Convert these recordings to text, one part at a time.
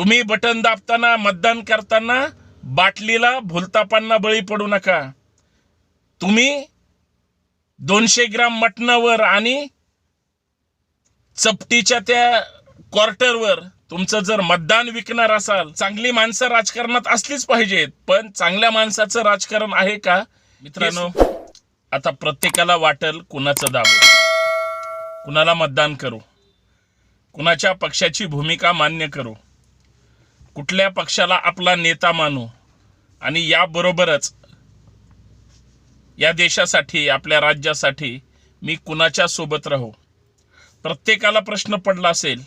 तुम्ही बटन दाबताना मतदान करताना बाटलीला भुलतापांना बळी पडू नका. तुम्ही दोनशे ग्राम मटणावर आणि चपटीच्या त्या क्वार्टरवर तुमचं जर मतदान विकणार असाल चांगली माणसं राजकारणात असलीच पाहिजेत पण चांगल्या माणसाचं राजकारण आहे का? मित्रांनो आता प्रत्येकाला वाटेल कुणाचं दाबू. कुणाला मतदान करू? कुणाच्या पक्षाची भूमिका मान्य करू? कुठल्या पक्षाला आपला नेता मानू? आणि याबरोबरच या देशासाठी आपल्या राज्यासाठी मी कुणाच्या सोबत राहू? प्रत्येकाला प्रश्न पडला असेल.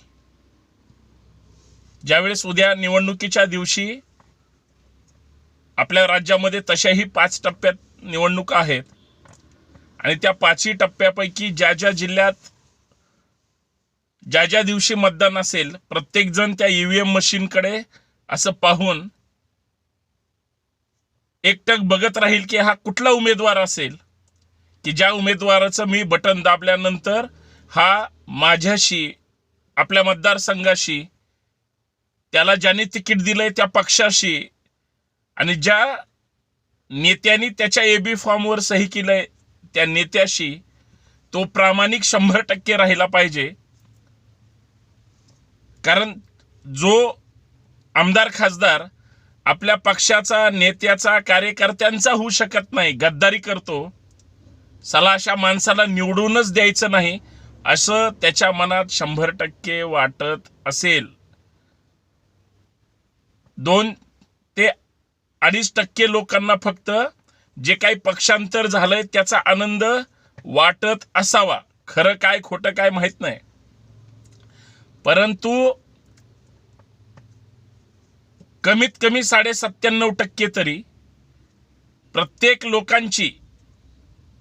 ज्यावेळेस उद्या निवडणुकीच्या दिवशी आपल्या राज्यामध्ये तशाही पाच टप्प्यात निवडणुका आहेत आणि त्या पाचही टप्प्यापैकी ज्या ज्या जिल्ह्यात ज्या ज्या दिवशी मतदान असेल प्रत्येकजण त्या ईव्हीएम मशीनकडे असं पाहून एकटक बघत राहील की हा कुठला उमेदवार असेल की ज्या उमेदवाराचं मी बटन दाबल्यानंतर हा माझ्याशी आपल्या मतदारसंघाशी त्याला ज्याने तिकीट दिलंय त्या पक्षाशी आणि ज्या नेत्यांनी त्याच्या ए बी फॉर्मवर सही केलंय त्या नेत्याशी तो प्रामाणिक शंभर टक्के राहिला पाहिजे. कारण जो आमदार खासदार आपल्या पक्षाचा नेत्याचा कार्यकर्त्यांचा होऊ शकत नाही गद्दारी करतो सला अशा माणसाला निवडूनच द्यायचं नाही असं त्याच्या मनात शंभर टक्के वाटत असेल. दोन ते अडीच टक्के लोकांना फक्त जे काही पक्षांतर झालंय त्याचा आनंद वाटत असावा. खरं काय खोटं काय माहीत नाही. परंतु कमीत कमी साडे सत्त्याण्णव टक्के तरी प्रत्येक लोकांची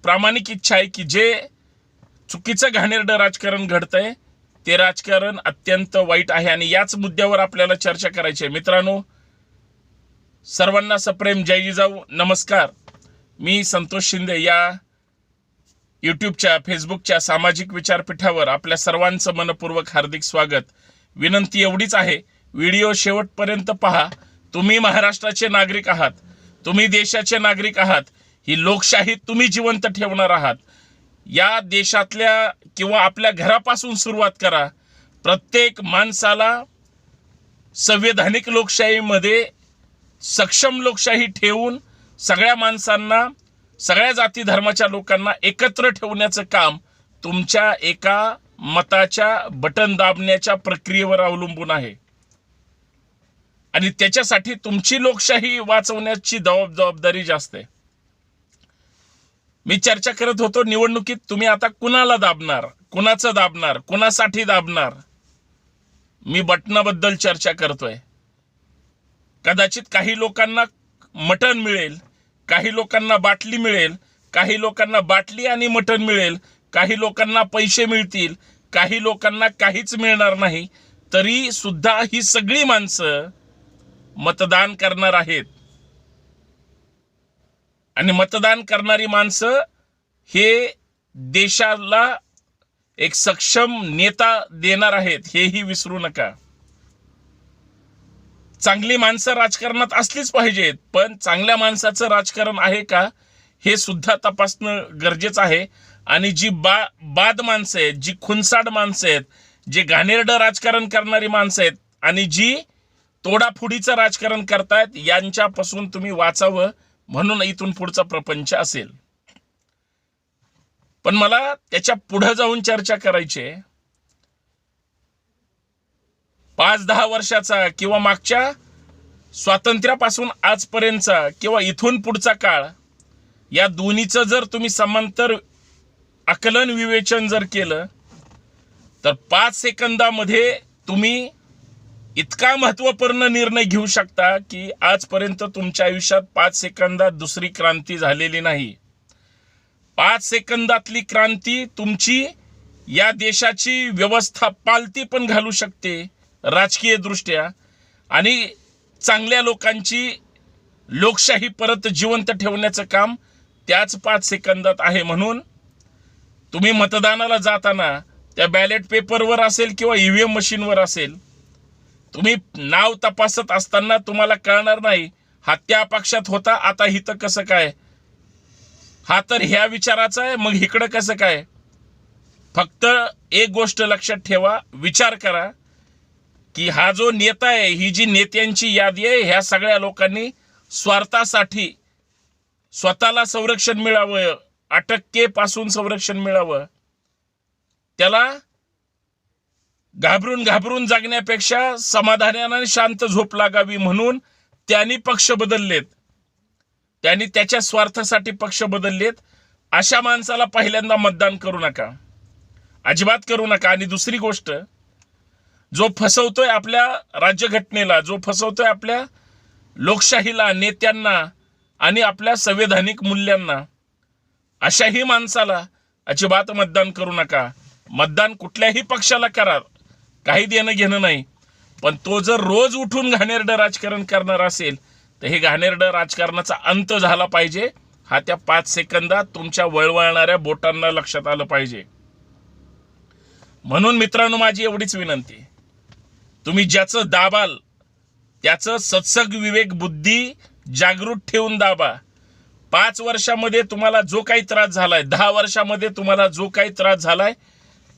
प्रामाणिक इच्छा आहे की जे चुकीचं घाणेरडं राजकारण घडतंय ते राजकारण अत्यंत वाईट आहे आणि याच मुद्द्यावर आपल्याला चर्चा करायची आहे. मित्रांनो सर्वांना सप्रेम. जय जिजाऊ. नमस्कार. मी संतोष शिंदे या यूट्यूबच्या फेसबुकच्या सामाजिक विचारपीठावर आपल्या सर्वांचं मनपूर्वक हार्दिक स्वागत. विनंती एवढीच आहे व्हिडिओ शेवटपर्यंत पहा. तुम्ही महाराष्ट्राचे नागरिक आहात. तुम्ही देशाचे नागरिक आहात. ही लोकशाही तुम्ही जिवंत ठेवणार आहात. या देशातल्या किंवा आपल्या घरापासून सुरुवात करा. प्रत्येक माणसाला संवैधानिक लोकशाहीमध्ये सक्षम लोकशाही ठेवून सगळ्या माणसांना सगळ्या जाती धर्माच्या लोकांना एकत्र ठेवण्याचं काम तुमच्या एका मताच्या बटन दाबण्याच्या प्रक्रियेवर अवलंबून आहे. आणि त्याच्यासाठी तुमची लोकशाही वाचवण्याची जबाब जबाबदारी जास्त आहे. मी चर्चा करत होतो निवडणुकीत तुम्ही आता कुणाला दाबणार कुणाचं दाबणार कुणासाठी दाबणार? मी बटनाबद्दल चर्चा करतोय. कदाचित काही लोकांना मटण मिळेल काही लोकांना बाटली मिळेल काही लोकांना बाटली आणि मटण मिळेल काही लोकांना पैसे मिळतील काही लोकांना काहीच मिळणार नाही तरी सुद्धा ही सगळी माणसं मतदान करणार आहेत. आणि मतदान करणारी माणसं हे देशाला एक सक्षम नेता देणार आहेत हेही विसरू नका. चांगली माणसं राजकारणात असलीच पाहिजेत. पण चांगल्या माणसाचं राजकारण आहे का? हे सुद्धा तपासणं गरजेचं आहे. आणि जी बा बाद माणसं आहेत जी खुनसाड माणसं आहेत जे घाणेरडं राजकारण करणारी माणसं आहेत आणि जी तोडाफोडीचं राजकारण करतायत यांच्यापासून तुम्ही वाचावं म्हणून इथून पुढचा प्रपंच असेल. पण मला त्याच्या पुढं जाऊन चर्चा करायची आहे. पाच दहा वर्षाचा किंवा मागच्या स्वातंत्र्यापासून आजपर्यंतचा किंवा इथून पुढचा काळ या दोन्हीचं जर तुम्ही समांतर आकलन विवेचन जर केलं तर पाच सेकंदामध्ये तुम्ही इतका महत्त्वपूर्ण निर्णय घेऊ शकता की आजपर्यंत तुमच्या आयुष्यात पाच सेकंदात दुसरी क्रांती झालेली नाही. पाच सेकंदातली क्रांती तुमची या देशाची व्यवस्था पालती पण घालू शकते. राजकीयदृष्ट्या आणि चांगल्या लोकांची लोकशाही परत जिवंत ठेवण्याचं काम त्याच पाच सेकंदात आहे म्हणून तुम्ही मतदानाला जाताना त्या बॅलेट पेपरवर असेल किंवा ई व्ही एम मशीनवर असेल तुम्ही नाव तपासत असताना तुम्हाला कळणार नाही हा त्या पक्षात होता आता हिथं कसं काय? हा तर ह्या विचाराचा आहे मग इकडं कसं काय? फक्त एक गोष्ट लक्षात ठेवा विचार करा की हा जो नेता आहे ही जी नेत्यांची यादी आहे ह्या सगळ्या लोकांनी स्वार्थासाठी स्वतःला संरक्षण मिळावं अटक्केपासून संरक्षण मिळावं त्याला घाबरून घाबरून जगण्यापेक्षा समाधानाने शांत झोप लागावी म्हणून त्यांनी पक्ष बदललेत. त्यांनी त्याच्या स्वार्थासाठी पक्ष बदललेत. अशा माणसाला पहिल्यांदा मतदान करू नका. अजिबात करू नका. आणि दुसरी गोष्ट जो फसवतोय आपल्या राज्यघटनेला जो फसवतोय आपल्या लोकशाहीला नेत्यांना आणि आपल्या संवैधानिक मूल्यांना अशाही माणसाला अजिबात मतदान करू नका. मतदान कुठल्याही पक्षाला करा काही देणं घेणं नाही. पण तो जर रोज उठून घाणेरडं राजकारण करणार असेल तर हे घाणेरडं राजकारणाचा अंत झाला पाहिजे. हा त्या पाच सेकंदात तुमच्या वळवळणाऱ्या बोटांना लक्षात आलं पाहिजे. म्हणून मित्रांनो माझी एवढीच विनंती. तुम्ही ज्याचं दाबाल त्याचं सत्सग विवेक बुद्धी जागृत ठेवून दाबा. पाच वर्षामध्ये तुम्हाला जो काही त्रास झालाय दहा वर्षामध्ये तुम्हाला जो काही त्रास झालाय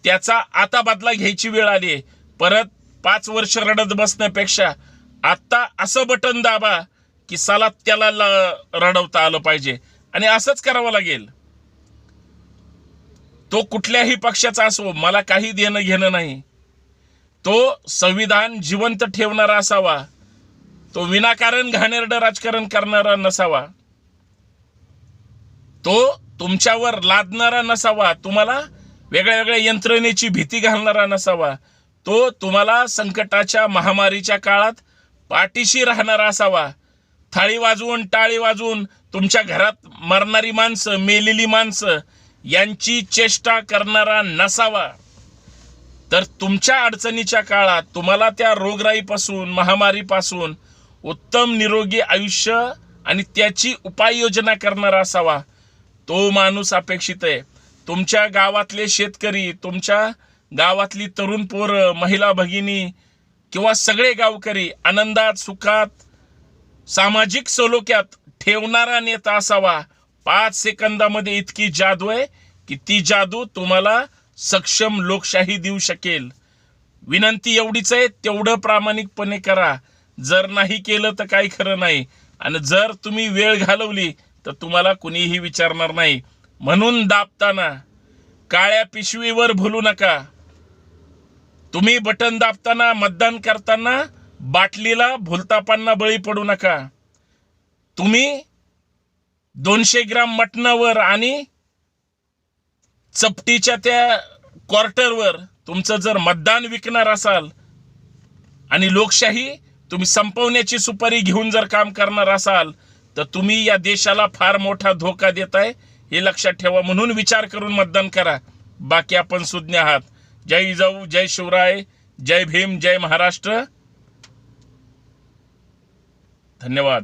त्याचा आता बदला घ्यायची वेळ आली आहे. परत पाच वर्ष रडत बसण्यापेक्षा आत्ता असं बटन दाबा की साला त्याला ल- रडवता आलं पाहिजे. आणि असंच करावं लागेल. तो कुठल्याही पक्षाचा असो मला काही देणं घेणं नाही. तो संविधान जिवंत ठेवणारा असावा. तो विनाकारण घाणेरडं राजकारण करणारा नसावा. तो तुमच्यावर लादणारा नसावा. तुम्हाला वेगळ्या वेगळ्या यंत्रणेची भीती घालणारा नसावा. तो तुम्हाला संकटाच्या महामारीच्या काळात पाठीशी राहणारा असावा. थाळी वाजवून टाळी वाजवून तुमच्या घरात मरणारी माणसं मेलेली माणसं यांची चेष्टा करणारा नसावा. तर तुमच्या अडचणीच्या काळात तुम्हाला त्या रोगराईपासून महामारीपासून उत्तम निरोगी आयुष्य आणि त्याची उपाययोजना करणारा असावा. तो माणूस अपेक्षित आहे. तुमच्या गावातले शेतकरी तुमच्या गावातली तरुण पोरं महिला भगिनी किंवा सगळे गावकरी आनंदात सुखात सामाजिक सलोख्यात ठेवणारा नेता असावा. पाच सेकंदामध्ये इतकी जादू आहे की ती जादू तुम्हाला सक्षम लोकशाही देऊ शकेल. विनंती एवढीच आहे तेवढं प्रामाणिकपणे करा. जर नाही केलं तर काही खरं नाही. आणि जर तुम्ही वेळ घालवली तर तुम्हाला कुणीही विचारणार नाही. म्हणून दाबताना काळ्या पिशवीवर भुलू नका. तुम्ही बटन दाबताना मतदान करताना बाटलीला भुलतापांना बळी पडू नका. तुम्ही दोनशे ग्राम मटणावर आणि चपटीच्या त्या क्वार्टरवर तुमचं जर मतदान विकणार असाल आणि लोकशाही तुम्ही संपवण्याची सुपारी घेऊन जर काम करणार असाल तर तुम्ही या देशाला फार मोठा धोका देत आहे हे लक्षात ठेवा म्हणून विचार करून मतदान करा. बाकी आपण सुज्ञ आहात. जय जाऊ जय शिवराय जय भीम जय महाराष्ट्र. धन्यवाद.